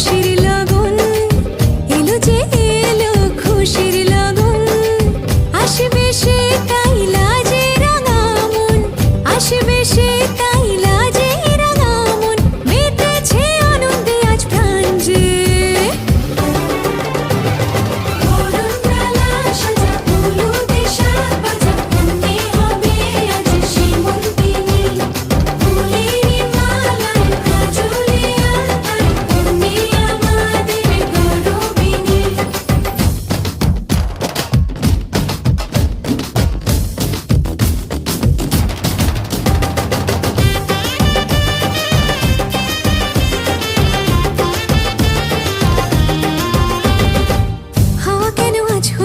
খুশির